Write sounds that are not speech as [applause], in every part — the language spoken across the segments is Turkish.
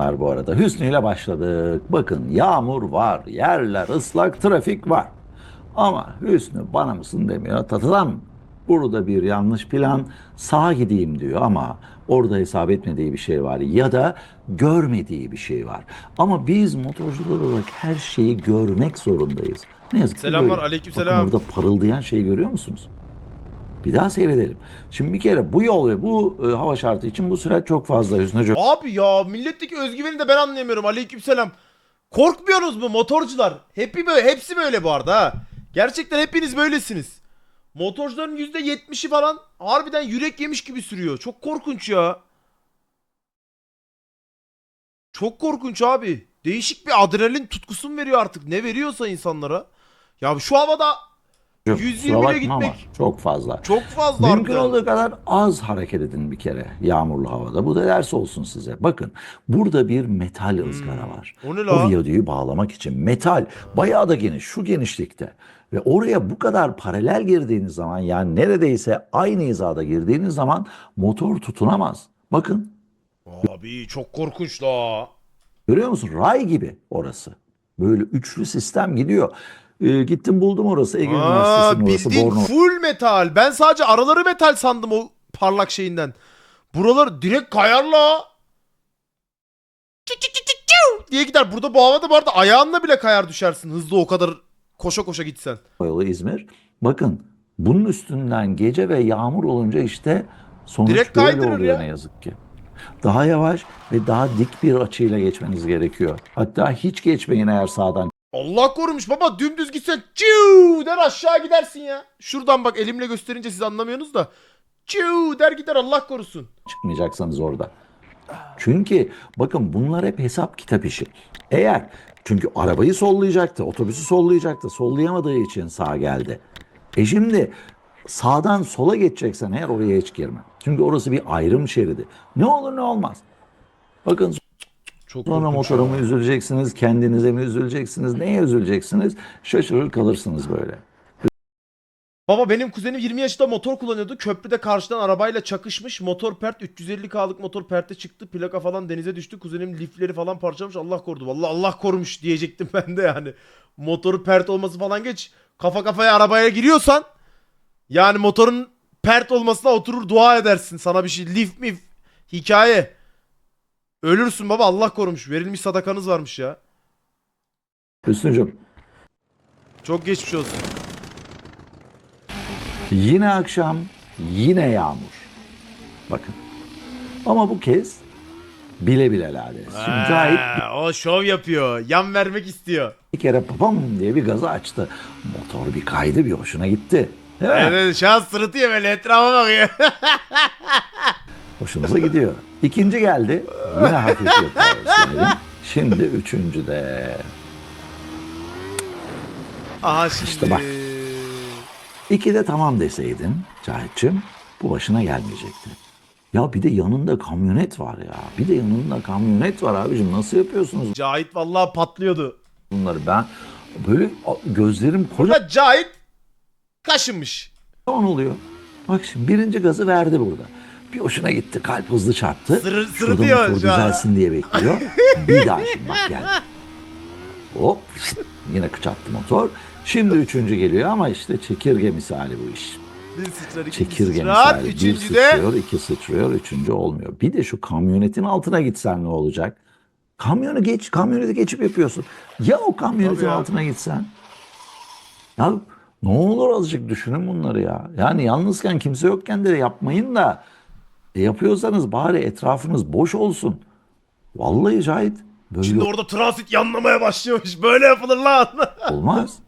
akşamlar bu arada. Hüsnü ile başladık. Bakın yağmur var, yerler ıslak, trafik var. Ama Hüsnü bana mısın demiyor. Tatıdan burada bir yanlış plan sağa gideyim diyor ama orada hesap etmediği bir şey var ya da görmediği bir şey var. Ama biz motorcular olarak her şeyi görmek zorundayız. Ne yazık ki Selamlar, böyle. aleykümselam. Bakın orada parıldayan şeyi görüyor musunuz? Bir daha seyredelim. Şimdi bir kere bu yol ve bu e, hava şartı için bu sürat çok fazla Hüsnü'cüğüm. Abi ya milletteki özgüveni de ben anlayamıyorum. Aleykümselam. Korkmuyorsunuz mu motorcular? Hepi böyle, hepsi böyle bu arada ha. Gerçekten hepiniz böylesiniz. Motorcuların %70'i falan harbiden yürek yemiş gibi sürüyor. Çok korkunç ya. Çok korkunç abi. Değişik bir adrenalin tutkusu mu veriyor artık? Ne veriyorsa insanlara. Ya şu havada 120 Kusura ile bakma gitmek ama çok fazla. çok fazla Mümkün olduğu kadar az hareket edin bir kere yağmurlu havada. Bu da ders olsun size. Bakın burada bir metal ızgara var. Hmm. O ne la? O viyadüğü bağlamak için metal bayağı da geniş şu genişlikte. Ve oraya bu kadar paralel girdiğiniz zaman yani neredeyse aynı hizada girdiğiniz zaman motor tutunamaz. Bakın Abi çok korkunç la. Görüyor musun? Ray gibi orası. Böyle üçlü sistem gidiyor. Ee, gittim buldum orası. Ege Aa, Üniversitesi'nin orası. bildiğin Bornova. full metal. Ben sadece araları metal sandım o parlak şeyinden. Buralar direkt kayar la. Diye gider. Burada bu havada bu arada ayağınla bile kayar düşersin. Hızlı o kadar koşa koşa gitsen. yolu İzmir. Bakın bunun üstünden gece ve yağmur olunca işte sonuç Direkt böyle kaydırır oluyor ya. ne yazık ki. Daha yavaş ve daha dik bir açıyla geçmeniz gerekiyor. Hatta hiç geçmeyin eğer sağdan Allah korumuş baba dümdüz gitsen çiu der aşağı gidersin ya. Şuradan bak elimle gösterince siz anlamıyorsunuz da. Çiu der gider Allah korusun. çıkmayacaksanız orada. Çünkü bakın bunlar hep hesap kitap işi. Eğer çünkü arabayı sollayacaktı, otobüsü sollayacaktı. Sollayamadığı için sağa geldi. E şimdi sağdan sola geçeceksen eğer oraya hiç girme. Çünkü orası bir ayrım şeridi. Ne olur ne olmaz. Bakın Çok sonra motora mı üzüleceksiniz, kendinize mi üzüleceksiniz, neye üzüleceksiniz? Şaşırır kalırsınız böyle. Baba benim kuzenim 20 yaşında motor kullanıyordu. Köprüde karşıdan arabayla çakışmış. Motor pert 350k'lık motor perte çıktı. Plaka falan denize düştü. Kuzenim lifleri falan parçalamış. Allah korudu. Vallahi Allah korumuş diyecektim [laughs] ben de yani. Motoru pert olması falan geç. Kafa kafaya arabaya giriyorsan yani motorun pert olmasına oturur dua edersin. Sana bir şey lif mif hikaye. Ölürsün baba Allah korumuş. Verilmiş sadakanız varmış ya. Hüsnü'cüm Çok geçmiş olsun. Yine akşam, yine yağmur. Bakın. Ama bu kez bile bile lades. Şimdi Cahit Ha, o şov yapıyor. Yan vermek istiyor. bir kere papam diye bir gazı açtı. Motor bir kaydı bir hoşuna gitti. Değil mi? Evet şu an sırıtıyor böyle etrafa bakıyor. [laughs] Hoşunuza gidiyor. İkinci geldi. Yine hafif yapıyor. Şimdi üçüncü de. Aha şimdi. İşte bak. İki de tamam deseydin Cahit'cim bu başına gelmeyecekti. Ya bir de yanında kamyonet var ya. Bir de yanında kamyonet var abicim. Nasıl yapıyorsunuz Cahit vallahi patlıyordu. bunları? Ben böyle gözlerim kocaman Burada Cahit kaşınmış. oluyor. Bak şimdi birinci gazı verdi burada. Bir hoşuna gitti. Kalp hızlı çarptı. Sırı- Şurada sırıtıyor motor şu an. düzelsin diye bekliyor. [laughs] bir daha şimdi bak geldi. Hop yine kıçattı motor. Şimdi üçüncü geliyor ama işte çekirge misali bu iş. Bir sıçrar, iki Çekirge sıçrar. misali. Bir Üçüncü de sıçrıyor, iki sıçrıyor, üçüncü olmuyor. Bir de şu kamyonetin altına gitsen ne olacak? Kamyonu geç, kamyoneti geçip yapıyorsun. Ya o kamyonetin Tabii ya. altına gitsen? Ya ne olur azıcık düşünün bunları ya. Yani yalnızken kimse yokken de yapmayın da e, yapıyorsanız bari etrafınız boş olsun. Vallahi Cahit böyle Şimdi orada transit yanlamaya başlıyormuş. Böyle yapılır lan. [laughs] olmaz.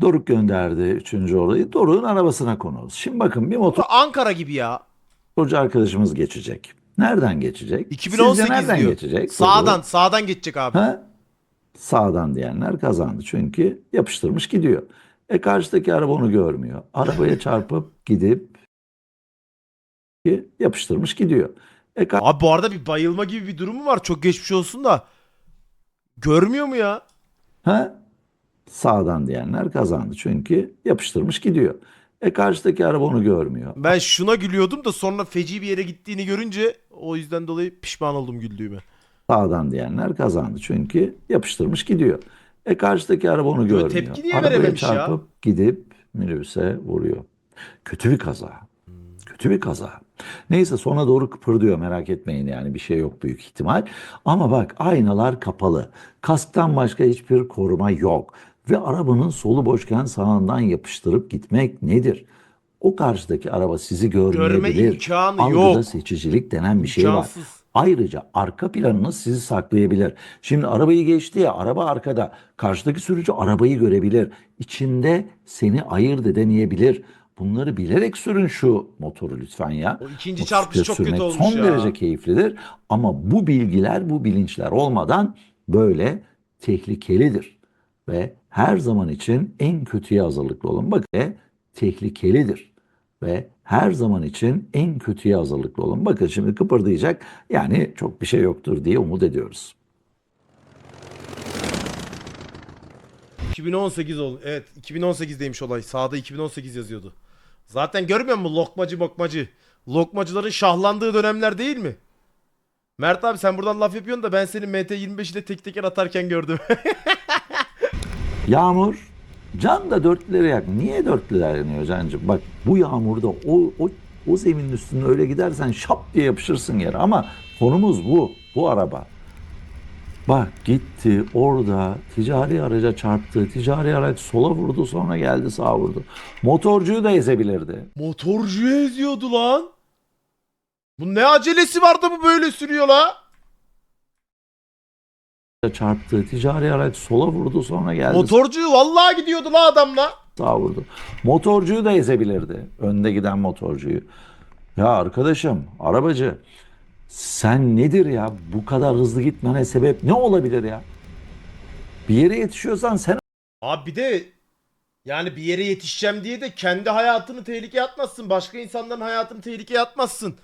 Doruk gönderdi üçüncü orayı. Doruk'un arabasına konuluz. Şimdi bakın bir Ankara gibi ya. motorcu arkadaşımız geçecek. Nereden geçecek? 2018 Sizce nereden diyor. geçecek? Sağdan sağdan geçecek abi. Ha? Sağdan diyenler kazandı. Çünkü yapıştırmış gidiyor. E karşıdaki araba onu görmüyor. Arabaya çarpıp gidip yapıştırmış gidiyor. E Abi bu arada bir bayılma gibi bir durumu var. Çok geçmiş olsun da. Görmüyor mu ya? Ha? Sağdan diyenler kazandı çünkü yapıştırmış gidiyor. E karşıdaki araba onu görmüyor. Ben şuna gülüyordum da sonra feci bir yere gittiğini görünce o yüzden dolayı pişman oldum güldüğüme. Sağdan diyenler kazandı çünkü yapıştırmış gidiyor. E karşıdaki araba onu görmüyor. tepki niye Arabaya verememiş ya? çarpıp gidip minibüse vuruyor. Kötü bir kaza. Kötü bir kaza. Neyse sona doğru kıpırdıyor merak etmeyin yani bir şey yok büyük ihtimal. Ama bak aynalar kapalı. Kasktan başka hiçbir koruma yok. Ve arabanın solu boşken sağından yapıştırıp gitmek nedir? O karşıdaki araba sizi görmeyebilir. imkanı Algıda yok. seçicilik denen bir şey var. Ayrıca arka planınız sizi saklayabilir. Şimdi arabayı geçti ya araba arkada. Karşıdaki sürücü arabayı görebilir. İçinde seni ayırt edemeyebilir. Bunları bilerek sürün şu motoru lütfen ya. O ikinci çarpışı çok kötü olmuş son ya. derece keyiflidir. Ama bu bilgiler, bu bilinçler olmadan böyle tehlikelidir. Ve her zaman için en kötüye hazırlıklı olun. Bakın tehlikelidir. Ve her zaman için en kötüye hazırlıklı olun. Bakın şimdi kıpırdayacak. Yani çok bir şey yoktur diye umut ediyoruz. 2018 oldu. Evet 2018'deymiş olay. Sağda 2018 yazıyordu. Zaten görmüyor musun lokmacı mokmacı? Lokmacıların şahlandığı dönemler değil mi? Mert abi sen buradan laf yapıyorsun da ben seni MT25 ile tek teker atarken gördüm. [laughs] Yağmur can da dörtlüleri yak. Niye dörtlüler yanıyor cancım? Bak bu yağmurda o, o, o zeminin üstüne öyle gidersen şap diye yapışırsın yere. Ama konumuz bu. Bu araba. Bak gitti orada ticari araca çarptı. Ticari araç sola vurdu sonra geldi sağa vurdu. Motorcuyu da ezebilirdi. Motorcuyu eziyordu lan. Bu ne acelesi vardı bu böyle sürüyor la? Çarptı. Ticari araç sola vurdu sonra geldi Motorcu vallahi gidiyordu la adamla. sağa vurdu. Motorcuyu da ezebilirdi. Önde giden motorcuyu. Ya arkadaşım, arabacı sen nedir ya? Bu kadar hızlı gitmene sebep ne olabilir ya? Bir yere yetişiyorsan sen Abi bir de yani bir yere yetişeceğim diye de kendi hayatını tehlikeye atmazsın. Başka insanların hayatını tehlikeye atmazsın.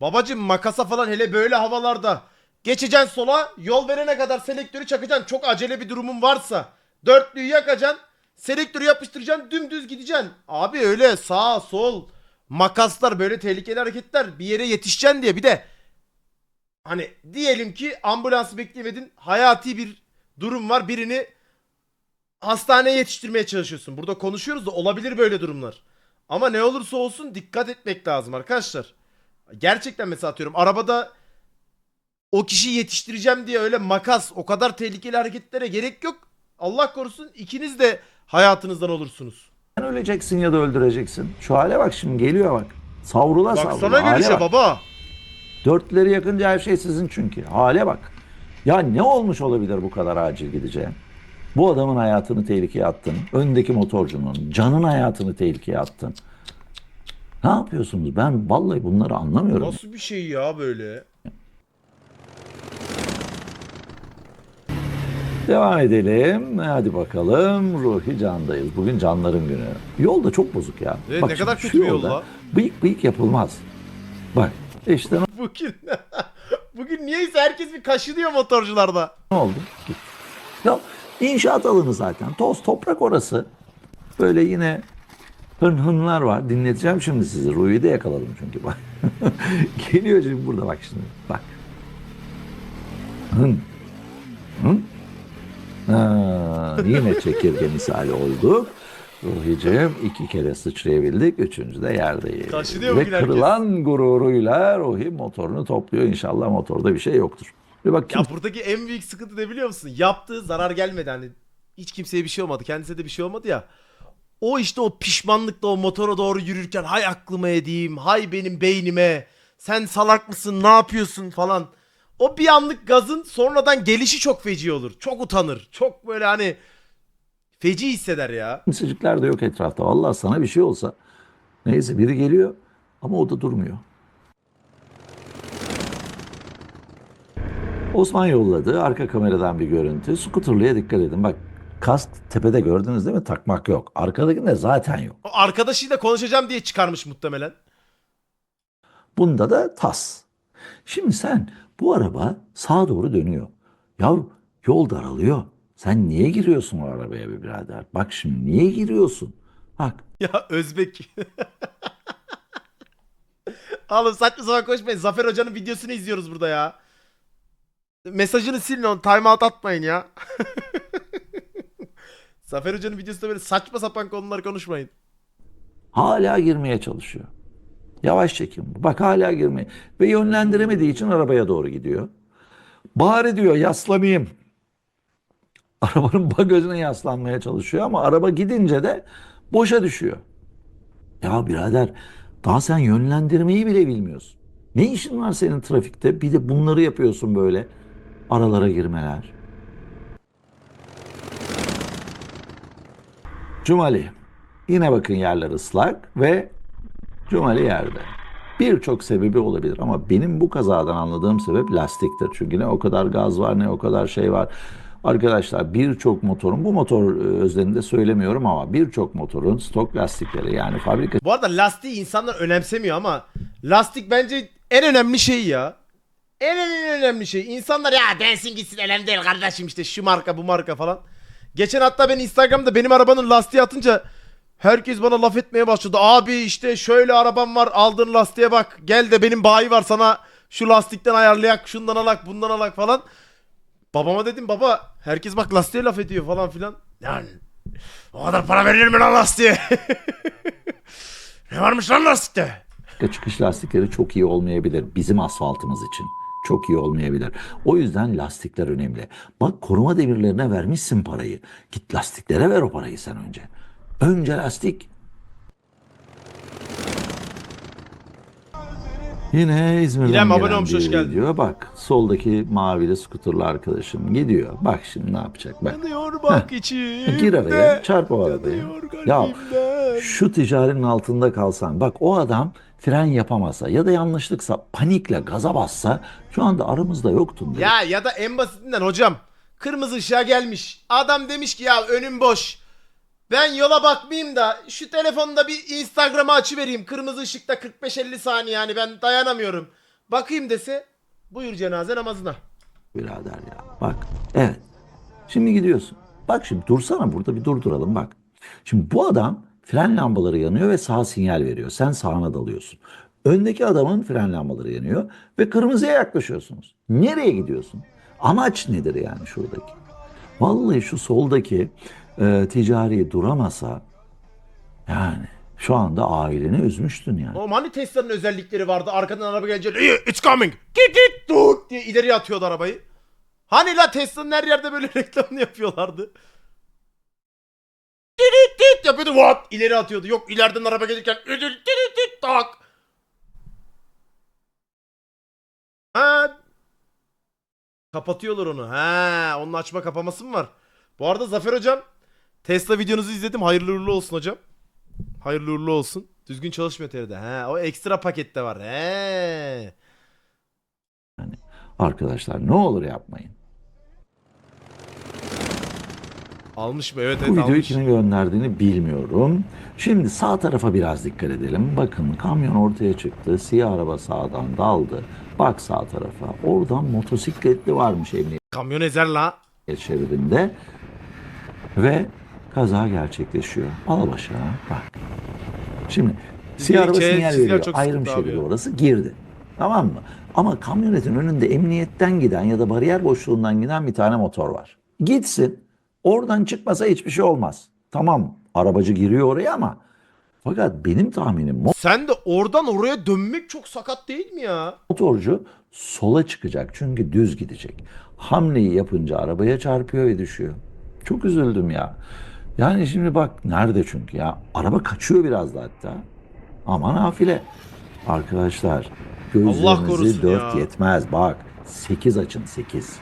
Babacım makasa falan hele böyle havalarda. Geçeceksin sola yol verene kadar selektörü çakacaksın. Çok acele bir durumun varsa. Dörtlüyü yakacaksın. Selektörü yapıştıracaksın dümdüz gideceksin. Abi öyle sağ sol makaslar böyle tehlikeli hareketler bir yere yetişeceksin diye bir de hani diyelim ki ambulansı bekleyemedin hayati bir durum var birini hastaneye yetiştirmeye çalışıyorsun. Burada konuşuyoruz da olabilir böyle durumlar. Ama ne olursa olsun dikkat etmek lazım arkadaşlar. Gerçekten mesela atıyorum arabada o kişiyi yetiştireceğim diye öyle makas o kadar tehlikeli hareketlere gerek yok. Allah korusun ikiniz de hayatınızdan olursunuz. öleceksin ya da öldüreceksin. Şu hale bak şimdi geliyor bak. Savrula savrula. Baksana gülüşe bak. baba. Dörtleri yakınca her şey sizin çünkü. Hale bak. Ya ne olmuş olabilir bu kadar acil gideceğin? Bu adamın hayatını tehlikeye attın. Öndeki motorcunun canın hayatını tehlikeye attın. Ne yapıyorsunuz? Ben vallahi bunları anlamıyorum. Nasıl bir şey ya böyle? Devam edelim. Hadi bakalım. Ruhi candayız. Bugün canların günü. Yol da çok bozuk ya. Evet, Bak ne kadar kötü bir yol yolda la. Bıyık bıyık yapılmaz. Bak işte [laughs] Bugün [laughs] bugün niyeyse herkes bir kaşınıyor motorcularda. Ne oldu? Gitti. Ya inşaat alanı zaten. Toz toprak orası. Böyle yine hın hınlar var. Dinleteceğim şimdi sizi. Ruhi'yi de yakaladım çünkü bak. [laughs] Geliyor şimdi burada bak şimdi. Bak. Hın. Hın. Ha, yine çekirge misali olduk. Ruhi'cim iki kere sıçrayabildik. Üçüncü de yerdeyiz. Ve herkes. kırılan gururuyla Ruhi motorunu topluyor. İnşallah motorda bir şey yoktur. Bir bak Ya buradaki en büyük sıkıntı ne biliyor musun? Yaptığı zarar gelmedi hani. Hiç kimseye bir şey olmadı. Kendisine de bir şey olmadı ya. O işte o pişmanlıkla o motora doğru yürürken hay aklıma edeyim, hay benim beynime, sen salak mısın, ne yapıyorsun falan. O bir anlık gazın sonradan gelişi çok feci olur. Çok utanır. Çok böyle hani feci hisseder ya. Kimsecikler de yok etrafta. Vallahi sana bir şey olsa. Neyse biri geliyor ama o da durmuyor. Osman yolladı. Arka kameradan bir görüntü. Skuterlıya dikkat edin. Bak kask tepede gördünüz değil mi? Takmak yok. Arkadakinde zaten yok. O arkadaşıyla konuşacağım diye çıkarmış muhtemelen. Bunda da tas. Şimdi sen bu araba sağa doğru dönüyor. Yavrum yol daralıyor. Sen niye giriyorsun o arabaya be birader? Bak şimdi niye giriyorsun? Bak Ya Özbek. Oğlum saçma sapan koşmayın. Zafer Hoca'nın videosunu izliyoruz burada ya. Mesajını silin onu. Timeout atmayın ya. [laughs] Zafer Hoca'nın videosunda böyle saçma sapan konular konuşmayın. hala girmeye çalışıyor. Yavaş çekim. Bak hala girmeye. Ve yönlendiremediği için arabaya doğru gidiyor. Bari diyor yaslanayım. [laughs] Arabanın bagajına yaslanmaya çalışıyor ama araba gidince de boşa düşüyor. Ya birader daha sen yönlendirmeyi bile bilmiyorsun. Ne işin var senin trafikte? Bir de bunları yapıyorsun böyle. Aralara girmeler. Cumali. Yine bakın yerler ıslak ve Cumali yerde. Birçok sebebi olabilir ama benim bu kazadan anladığım sebep lastiktir. Çünkü ne o kadar gaz var ne o kadar şey var. Arkadaşlar birçok motorun, bu motor e, özelinde söylemiyorum ama birçok motorun stok lastikleri yani fabrika Bu arada lastiği insanlar önemsemiyor ama lastik bence en önemli şey ya. En en, en önemli şey. İnsanlar ya densin gitsin önemli değil kardeşim işte şu marka bu marka falan. Geçen hatta ben Instagram'da benim arabanın lastiği atınca herkes bana laf etmeye başladı. Abi işte şöyle arabam var aldığın lastiğe bak. Gel de benim bayi var sana şu lastikten ayarlayak şundan alak bundan alak falan. Babama dedim baba herkes bak lastiğe laf ediyor falan filan. Yani o kadar para verilir mi lan lastiğe? [laughs] ne varmış lan lastikte? çıkış lastikleri çok iyi olmayabilir bizim asfaltımız için. Çok iyi olmayabilir. O yüzden lastikler önemli. Bak koruma demirlerine vermişsin parayı. Git lastiklere ver o parayı sen önce. Önce lastik. Yine İzmir'den İrem, abone gelen olmuş, bir hoş geldin. video. Bak soldaki mavili skuterlı arkadaşım gidiyor. Bak şimdi ne yapacak bak. Yanıyor bak içim. Gir araya çarp o arabaya. Ya şu ticaretin altında kalsan bak o adam fren yapamasa ya da yanlışlıksa panikle gaza bassa şu anda aramızda yoktun. direkt. Ya ya da en basitinden hocam. Kırmızı ışığa gelmiş. Adam demiş ki ya önüm boş. Ben yola bakmayayım da şu telefonda bir Instagram'ı açıvereyim. Kırmızı ışıkta 45-50 saniye yani ben dayanamıyorum. Bakayım dese buyur cenaze namazına. birader ya. Bak evet. Şimdi gidiyorsun. Bak şimdi dursana burada bir durduralım bak. Şimdi bu adam fren lambaları yanıyor ve sağ sinyal veriyor. Sen sağına dalıyorsun. Öndeki adamın fren lambaları yanıyor ve kırmızıya yaklaşıyorsunuz. Nereye gidiyorsun? Amaç nedir yani şuradaki? Vallahi şu soldaki e, ticari duramasa yani şu anda aileni üzmüştün yani. Oğlum hani Tesla'nın özellikleri vardı arkadan araba gelince "Hey, it's coming git git dur diye ileriye atıyordu arabayı. Hani la Tesla'nın her yerde böyle [laughs] reklamını yapıyorlardı. Dit dit yapıyordu what ileri atıyordu. Yok ileriden araba gelirken dit dit dit tak. Ha. Kapatıyorlar onu. Ha, onun açma kapaması mı var? Bu arada Zafer hocam Tesla videonuzu izledim. Hayırlı uğurlu olsun hocam. Hayırlı uğurlu olsun. Düzgün çalışmıyor TR'de. He, o ekstra pakette var. He. Arkadaşlar ne olur yapmayın. Almış mı? Evet Bu evet videoyu almış. kimin gönderdiğini bilmiyorum. Şimdi sağ tarafa biraz dikkat edelim. Bakın kamyon ortaya çıktı. Siyah araba sağdan daldı. Bak sağ tarafa. Oradan motosikletli varmış emniyet Kamyon ezer la. şeridinde. Ve kaza gerçekleşiyor. Al başa bak. Şimdi siyah araba şey- sinyal veriyor. Ayrım şeridi orası girdi. Tamam mı? Ama kamyonetin önünde emniyetten giden ya da bariyer boşluğundan giden bir tane motor var. Gitsin. Oradan çıkmasa hiçbir şey olmaz. Tamam arabacı giriyor oraya ama fakat benim tahminim Sen de oradan oraya dönmek çok sakat değil mi ya? motorcu sola çıkacak çünkü düz gidecek. Hamleyi yapınca arabaya çarpıyor ve düşüyor. Çok üzüldüm ya. Yani şimdi bak nerede çünkü ya. Araba kaçıyor biraz da hatta. Aman nafile. Arkadaşlar gözlerinizi dört ya. yetmez. Bak 8 açın 8.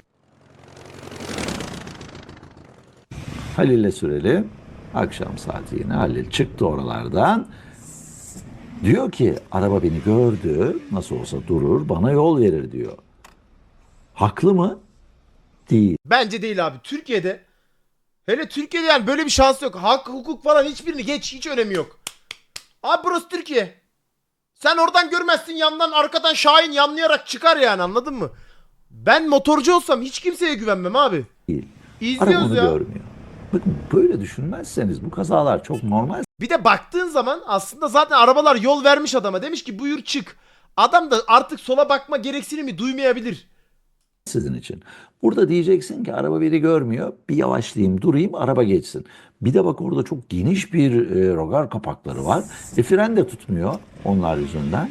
Halil'le süreli. Akşam saati yine Halil çıktı oralardan. Diyor ki araba beni gördü nasıl olsa durur bana yol verir diyor. Haklı mı? Değil. Bence değil abi. Türkiye'de hele Türkiye'de yani böyle bir şans yok. Hak, hukuk falan hiçbirini geç. Hiç önemi yok. Abi burası Türkiye. Sen oradan görmezsin yandan arkadan Şahin yanlayarak çıkar yani anladın mı? Ben motorcu olsam hiç kimseye güvenmem abi. değil. İzliyoruz Araba onu ya. görmüyor. Bakın böyle düşünmezseniz bu kazalar çok normal Bir de baktığın zaman aslında zaten arabalar yol vermiş adama. Demiş ki buyur çık. Adam da artık sola bakma gereksinimi duymayabilir. Sizin için. Burada diyeceksin ki araba biri görmüyor. Bir yavaşlayayım, durayım, araba geçsin. Bir de bak orada çok geniş bir e, rogar kapakları var. E fren de tutmuyor onlar yüzünden.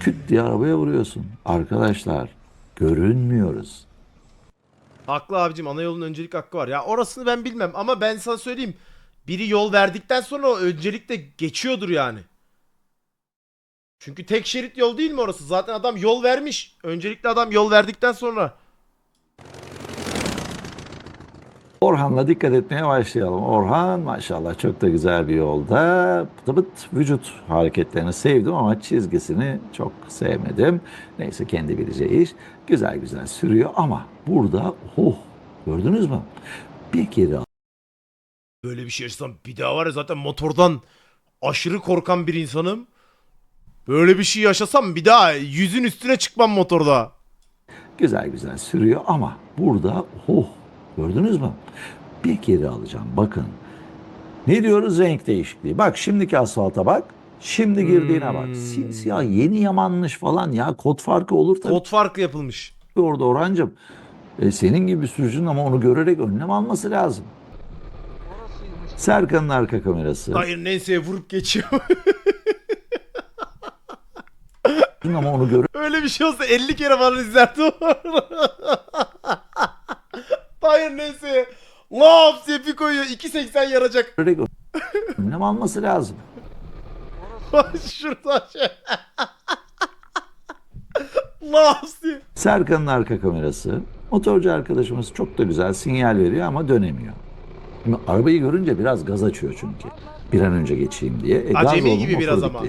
Küt diye arabaya vuruyorsun. Arkadaşlar görünmüyoruz. Haklı abicim ana yolun öncelik hakkı var. Ya orasını ben bilmem ama ben sana söyleyeyim. Biri yol verdikten sonra o öncelikle geçiyordur yani. Çünkü tek şerit yol değil mi orası? Zaten adam yol vermiş. Öncelikle adam yol verdikten sonra. Orhan'la dikkat etmeye başlayalım. Orhan maşallah çok da güzel bir yolda. Pıt vücut hareketlerini sevdim ama çizgisini çok sevmedim. Neyse kendi bileceği iş. Güzel güzel sürüyor ama burada oh gördünüz mü? Bir kere Böyle bir şey yaşasam bir daha var ya zaten motordan aşırı korkan bir insanım. Böyle bir şey yaşasam bir daha yüzün üstüne çıkmam motorda. güzel güzel sürüyor ama burada oh gördünüz mü? Bir kere alacağım bakın. Ne diyoruz renk değişikliği. Bak şimdiki asfalta bak. Şimdi girdiğine bak. Simsiyah yeni yamanmış falan ya kod farkı olur tabii. Kod farkı yapılmış. orada Orhancığım. E, senin gibi bir sürücünün ama onu görerek önlem alması lazım. Serkan'ın arka kamerası. Hayır neyse vurup geçiyor. [laughs] Ama onu görerek Öyle bir şey olsa 50 kere falan izlerdi o. Hayır neyse. Laps diye bir koyuyor. 2.80 yaracak. önlem alması lazım. Şurada şey. Laps diye. Serkan'ın arka kamerası. Motorcu arkadaşımız çok da güzel sinyal veriyor ama dönemiyor. Şimdi arabayı görünce biraz gaz açıyor çünkü. Bir an önce geçeyim diye. E, gaz Acemi gibi biraz ama.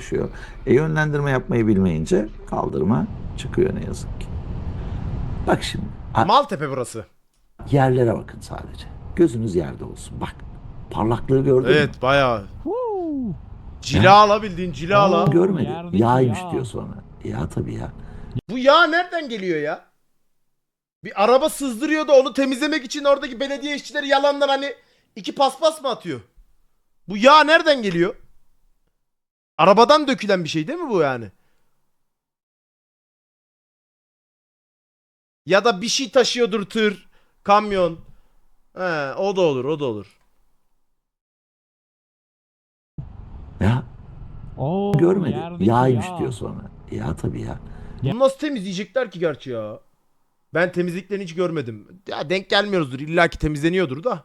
E, yönlendirme yapmayı bilmeyince kaldırma çıkıyor ne yazık ki. Bak şimdi. Maltepe burası. Yerlere bakın sadece. Gözünüz yerde olsun. Bak. Parlaklığı gördün mü? Evet bayağı. Cilala bildiğin cilala. Görmedi. Yerdeki Yağymış yağ. diyor sonra. Ya tabii ya. Bu yağ nereden geliyor ya? Bir araba sızdırıyor da onu temizlemek için oradaki belediye işçileri yalandan hani iki paspas mı atıyor? Bu yağ nereden geliyor? Arabadan dökülen bir şey değil mi bu yani? Ya da bir şey taşıyordur tır, kamyon. He, o da olur, o da olur. Ya Oo, görmedi. yerdeki Yağymış yağ. diyor sonra. Ya tabii ya. Bunu nasıl temizleyecekler ki gerçi ya? Ben temizliklerini hiç görmedim. Ya denk gelmiyoruzdur. İlla ki temizleniyordur da.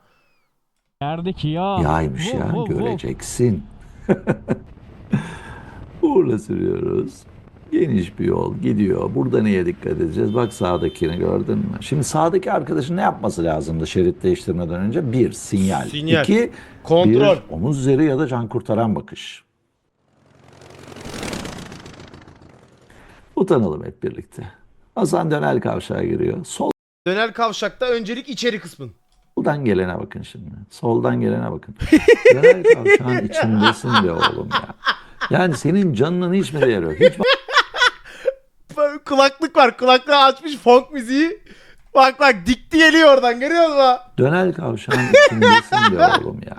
Yerdeki yağ. Yağymış ya vov, vov. göreceksin. [laughs] Uğurla sürüyoruz. Geniş bir yol gidiyor. Burada neye dikkat edeceğiz? Bak sağdakini gördün mü? Şimdi sağdaki arkadaşın ne yapması lazımdı şerit değiştirmeden önce? Bir, sinyal. Sinyal. İki, Kontrol. bir, omuz üzeri ya da can kurtaran bakış. Utanalım hep birlikte. Hasan dönel kavşağa giriyor. Sol Dönel kavşakta öncelik içeri kısmın. Soldan gelene bakın şimdi. Soldan gelene bakın. [laughs] Döner kavşağın içindesin be oğlum ya. Yani senin canının hiç mi değeri yok? Hiç [laughs] Kulaklık var. Kulaklığı açmış funk müziği. Bak bak dikti geliyor oradan görüyor musun? Dönel kavşağın içindesin be [laughs] oğlum ya.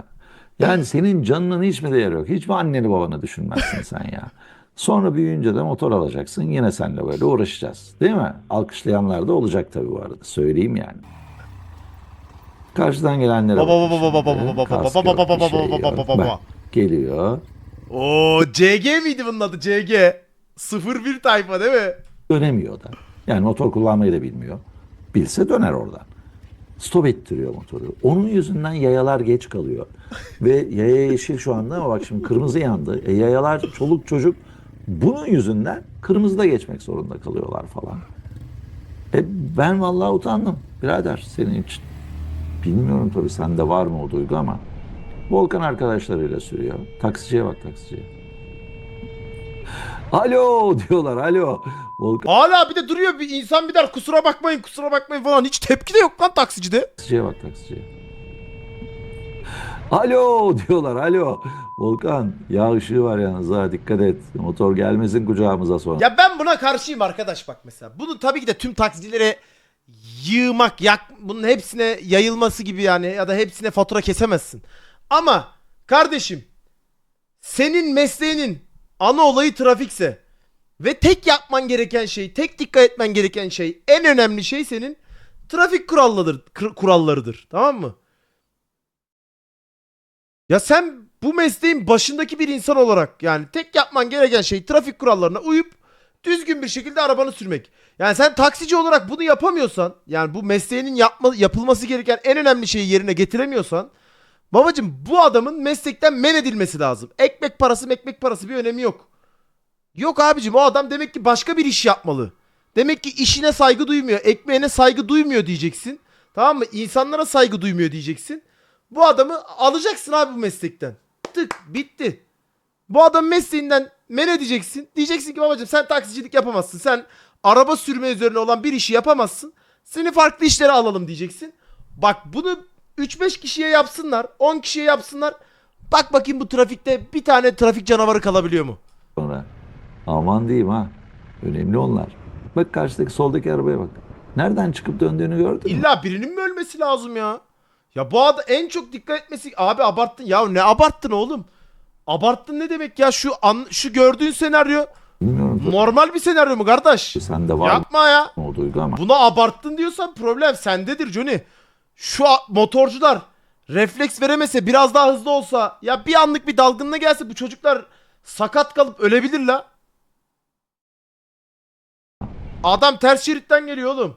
Yani senin canının hiç mi değeri yok? Hiç mi anneni babanı düşünmezsin sen ya? Sonra büyüyünce de motor alacaksın. Yine seninle böyle uğraşacağız. Değil mi? Alkışlayanlar da olacak tabii bu arada. Söyleyeyim yani. Karşıdan gelenlere Baba, bakın baba, baba, şimdi. baba, baba, Kask baba, yok, baba, bir şey baba, yok. baba, baba. Bak, geliyor. Oo CG miydi bunun adı CG? 01 tayfa değil mi? Dönemiyor da. Yani motor kullanmayı da bilmiyor. Bilse döner oradan. Stop ettiriyor motoru. Onun yüzünden yayalar geç kalıyor. Ve yaya yeşil şu anda ama bak şimdi kırmızı yandı. E yayalar çoluk çocuk bunun yüzünden kırmızıda geçmek zorunda kalıyorlar falan. E ben vallahi utandım birader senin için. Bilmiyorum tabii sende var mı o duygu ama. Volkan arkadaşlarıyla sürüyor. Taksiciye bak taksiciye. Alo diyorlar alo. Volkan Hala bir de duruyor bir insan bir der kusura bakmayın kusura bakmayın falan. Hiç tepki de yok lan taksicide. Taksiciye bak taksiciye. Alo diyorlar alo. Volkan yağ ışığı var yalnız ha dikkat et. Motor gelmesin kucağımıza sonra. Ya ben buna karşıyım arkadaş bak mesela. Bunu tabii ki de tüm taksicilere yığmak, yak, bunun hepsine yayılması gibi yani ya da hepsine fatura kesemezsin. Ama kardeşim senin mesleğinin ana olayı trafikse ve tek yapman gereken şey, tek dikkat etmen gereken şey, en önemli şey senin trafik kurallarıdır, kurallarıdır. Tamam mı? Ya sen bu mesleğin başındaki bir insan olarak yani tek yapman gereken şey trafik kurallarına uyup düzgün bir şekilde arabanı sürmek. Yani sen taksici olarak bunu yapamıyorsan, yani bu mesleğinin yapma, yapılması gereken en önemli şeyi yerine getiremiyorsan, babacım bu adamın meslekten men edilmesi lazım. Ekmek parası, ekmek parası bir önemi yok. Yok abicim o adam demek ki başka bir iş yapmalı. Demek ki işine saygı duymuyor, ekmeğine saygı duymuyor diyeceksin. Tamam mı? İnsanlara saygı duymuyor diyeceksin. Bu adamı alacaksın abi bu meslekten. Tık bitti. Bu adam mesleğinden men edeceksin. Diyeceksin ki babacığım sen taksicilik yapamazsın. Sen araba sürme üzerine olan bir işi yapamazsın. Seni farklı işlere alalım diyeceksin. Bak bunu 3-5 kişiye yapsınlar. 10 kişiye yapsınlar. Bak bakayım bu trafikte bir tane trafik canavarı kalabiliyor mu? sonra. Aman diyeyim ha. Önemli onlar. Bak karşıdaki soldaki arabaya bak. Nereden çıkıp döndüğünü gördün mü? İlla birinin mi ölmesi lazım ya? Ya bu adam en çok dikkat etmesi abi abarttın ya ne abarttın oğlum? Abarttın ne demek ya şu an şu gördüğün senaryo Bilmiyorum. normal bir senaryo mu kardeş? Sende var Yapma ya. o duygu ama. Buna abarttın diyorsan problem sendedir Johnny. Şu a- motorcular refleks veremese biraz daha hızlı olsa ya bir anlık bir dalgınlığa gelse bu çocuklar sakat kalıp ölebilir la. Adam ters şeritten geliyor oğlum.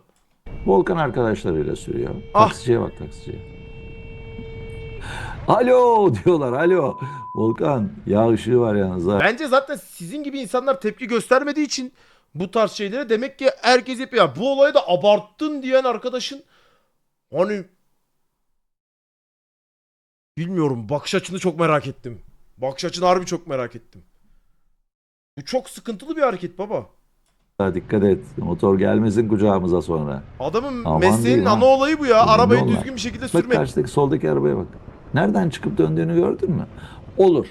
Volkan arkadaşlarıyla sürüyor. Ah. Taksiciye bak taksiciye. Alo diyorlar alo. Volkan yağ ışığı var yalnız ha. Bence zaten sizin gibi insanlar tepki göstermediği için bu tarz şeylere demek ki herkes yapıyor. Ya bu olayı da abarttın diyen arkadaşın hani bilmiyorum bakış açını çok merak ettim. Bakış açını harbi çok merak ettim. Bu çok sıkıntılı bir hareket baba. Dikkat et. Motor gelmesin kucağımıza sonra. Adamın Aman mesleğinin ha. ana olayı bu ya. Arabayı düzgün bir şekilde Bak sürmek. karşıdaki soldaki arabaya bak. Nereden çıkıp döndüğünü gördün mü? Olur.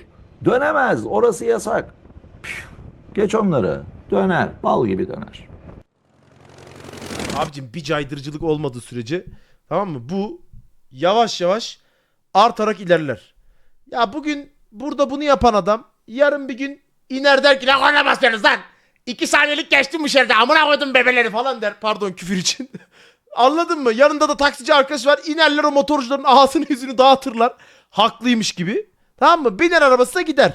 Dönemez. Orası yasak. Püh. Geç onları. Döner. Bal gibi döner. Abicim bir caydırıcılık olmadığı sürece tamam mı? Bu yavaş yavaş artarak ilerler. Ya bugün burada bunu yapan adam yarın bir gün iner der ki ne korna basıyorsunuz lan? İki saniyelik geçtim bu şeride amına koydum bebeleri falan der. Pardon küfür için. [laughs] Anladın mı? Yanında da taksici arkadaş var. İnerler o motorcuların ağzını yüzünü dağıtırlar. Haklıymış gibi. Tamam mı? Biner arabasına gider.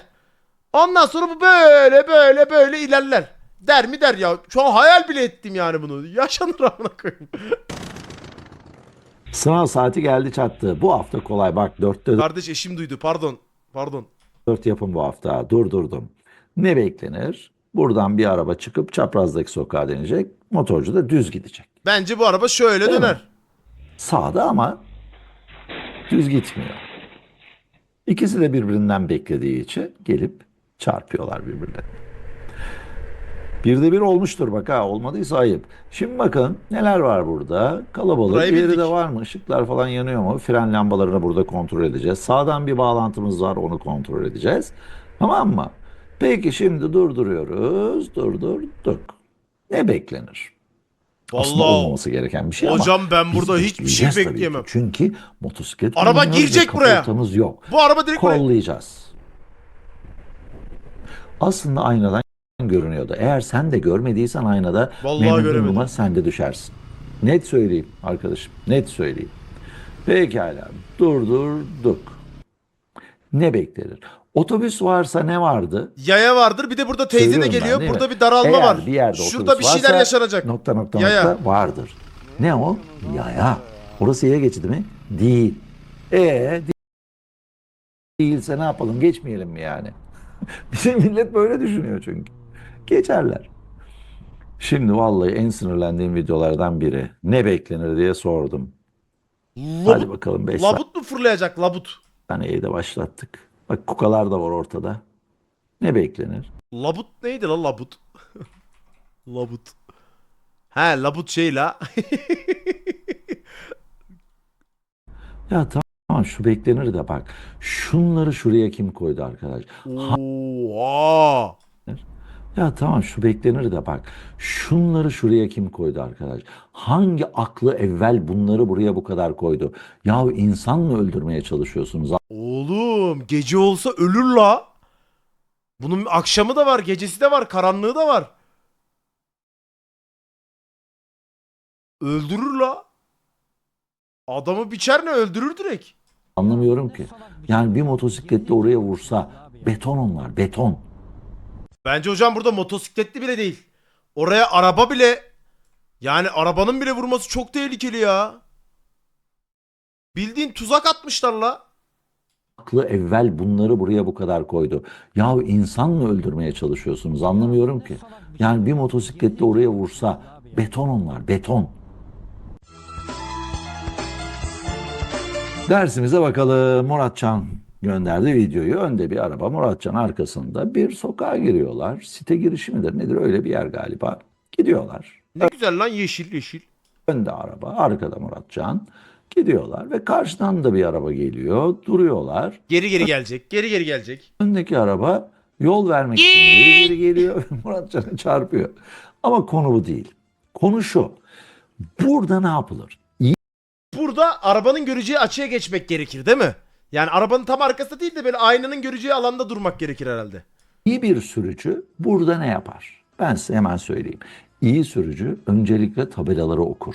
Ondan sonra bu böyle böyle böyle ilerler. Der mi der ya. Şu an hayal bile ettim yani bunu. Yaşanır amına koyayım. Sınav saati geldi çattı. Bu hafta kolay. Bak dörtte Kardeş eşim duydu. Pardon. Pardon. dört yapın bu hafta. Durdurdum. Ne beklenir? Buradan bir araba çıkıp çaprazdaki sokağa denecek. Motorcu da düz gidecek. Bence bu araba şöyle Değil mi? döner. Sağda ama düz gitmiyor. İkisi de birbirinden beklediği için gelip çarpıyorlar birbirlerine. Bir de bir olmuştur bak ha olmadıysa ayıp. Şimdi bakın neler var burada. Kalabalık Burayı bir yeri de var mı? Işıklar falan yanıyor mu? Fren lambalarını burada kontrol edeceğiz. Sağdan bir bağlantımız var onu kontrol edeceğiz. Tamam mı? Peki şimdi durduruyoruz. Durdurduk. Ne beklenir? Aslında Vallahi olmaması gereken bir şey ama hocam ben biz burada hiçbir şey ki. bekleyemem. Çünkü motosiklet Araba girecek buraya. yok. Bu araba direkt buraya. Kollayacağız. Aslında aynadan görünüyordu. Eğer sen de görmediysen aynada Vallahi memnun sen de düşersin. Net söyleyeyim arkadaşım. Net söyleyeyim. Pekala. Durdurduk. Ne beklenir? Otobüs varsa ne vardı? Yaya vardır. Bir de burada teyze de Söylüyorum ben, geliyor. değil burada mi? bir daralma Eğer var. bir yerde Şurada otobüs bir şeyler varsa yaşanacak. Nokta nokta Yaya. nokta vardır. Ne o? Yaya. Orası yaya geçidi mi? Değil. E değilse ne yapalım? Geçmeyelim mi yani? [laughs] Bizim millet böyle düşünüyor çünkü. Geçerler. Şimdi vallahi en sinirlendiğim videolardan biri. Ne beklenir diye sordum. Hadi Labut, bakalım 5 labut mu fırlayacak labut? saniyeyi de başlattık. Bak kukalar da var ortada. Ne beklenir? Labut neydi lan labut? [laughs] labut. He labut şey la. [laughs] Ya tamam şu beklenir de bak. Şunları şuraya kim koydu arkadaş? Oha. Ya tamam şu beklenir de bak. Şunları şuraya kim koydu arkadaş? Hangi aklı evvel bunları buraya bu kadar koydu? Ya insan mı öldürmeye çalışıyorsunuz? Oğlum gece olsa ölür la. Bunun akşamı da var, gecesi de var, karanlığı da var. Öldürür la. Adamı biçer ne öldürür direkt. Anlamıyorum ki. Yani bir motosikletle oraya vursa beton onlar beton. Bence hocam burada motosikletli bile değil. Oraya araba bile yani arabanın bile vurması çok tehlikeli ya. Bildiğin tuzak atmışlar la. Aklı evvel bunları buraya bu kadar koydu. Yahu insan mı öldürmeye çalışıyorsunuz anlamıyorum ki. Yani bir motosikletle oraya vursa beton onlar beton. Dersimize bakalım. Muratcan gönderdi videoyu. Önde bir araba Muratcan arkasında bir sokağa giriyorlar. Site girişi midir nedir öyle bir yer galiba. Gidiyorlar. Ne güzel lan yeşil yeşil. Önde araba, arkada Muratcan. Gidiyorlar ve karşıdan da bir araba geliyor. Duruyorlar. Geri geri gelecek. Geri geri gelecek. Öndeki araba yol vermek için geri geri geliyor [laughs] ve Muratcan'a çarpıyor. Ama konu bu değil. Konu şu. Burada ne yapılır? Burada arabanın göreceği açıya geçmek gerekir değil mi? Yani arabanın tam arkasında değil de böyle aynanın göreceği alanda durmak gerekir herhalde. İyi bir sürücü burada ne yapar? Ben size hemen söyleyeyim. İyi sürücü öncelikle tabelaları okur.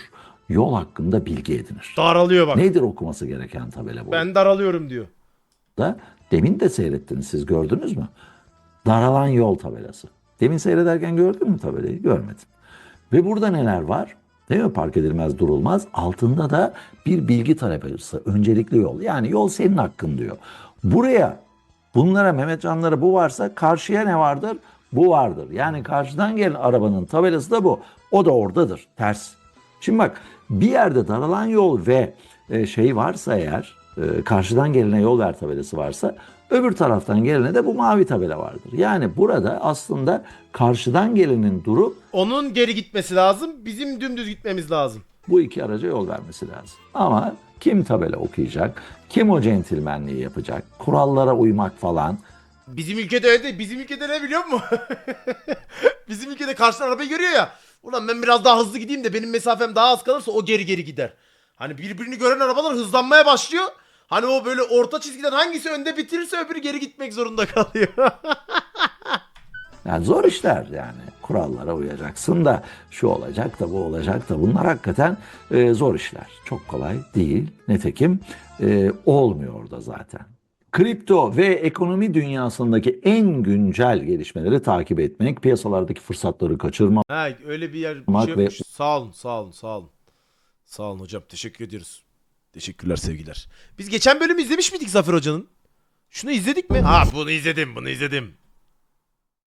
Yol hakkında bilgi edinir. Daralıyor bak. Nedir okuması gereken tabela bu? Ben daralıyorum diyor. da demin de seyrettiniz siz gördünüz mü? Daralan yol tabelası. Demin seyrederken gördün mü tabelayı? Görmedim. Ve burada neler var? Değil mi? Park edilmez durulmaz. Altında da bir bilgi tabelası. Öncelikli yol. Yani yol senin hakkın diyor. Buraya bunlara Mehmetcanlara bu varsa karşıya ne vardır? Bu vardır. Yani karşıdan gelen arabanın tabelası da bu. O da oradadır. Ters. Şimdi bak bir yerde daralan yol ve e, şey varsa eğer e, karşıdan gelene yol ver tabelası varsa öbür taraftan gelene de bu mavi tabela vardır. Yani burada aslında karşıdan gelenin durup Onun geri gitmesi lazım. Bizim dümdüz gitmemiz lazım. bu iki araca yol vermesi lazım. Ama kim tabela okuyacak, kim o centilmenliği yapacak, kurallara uymak falan Bizim ülkede öyle değil. Bizim ülkede ne biliyor musun? [laughs] Bizim ülkede karşıdan arabayı görüyor ya. Ulan ben biraz daha hızlı gideyim de benim mesafem daha az kalırsa o geri geri gider. Hani birbirini gören arabalar hızlanmaya başlıyor. Hani o böyle orta çizgiden hangisi önde bitirirse öbürü geri gitmek zorunda kalıyor. [laughs] Yani zor işler yani. Kurallara uyacaksın da şu olacak da bu olacak da bunlar hakikaten e, zor işler. Çok kolay değil. Nitekim e, olmuyor da zaten. Kripto ve ekonomi dünyasındaki en güncel gelişmeleri takip etmek, piyasalardaki fırsatları kaçırmamak, ha öyle bir yer bir şey ve-. Sağ olun sağ olun sağ olun. Sağ olun hocam teşekkür ediyoruz. Teşekkürler sevgiler. Biz geçen bölüm izlemiş miydik Zafer Hoca'nın? Şunu izledik mi? Ha bunu izledim bunu izledim.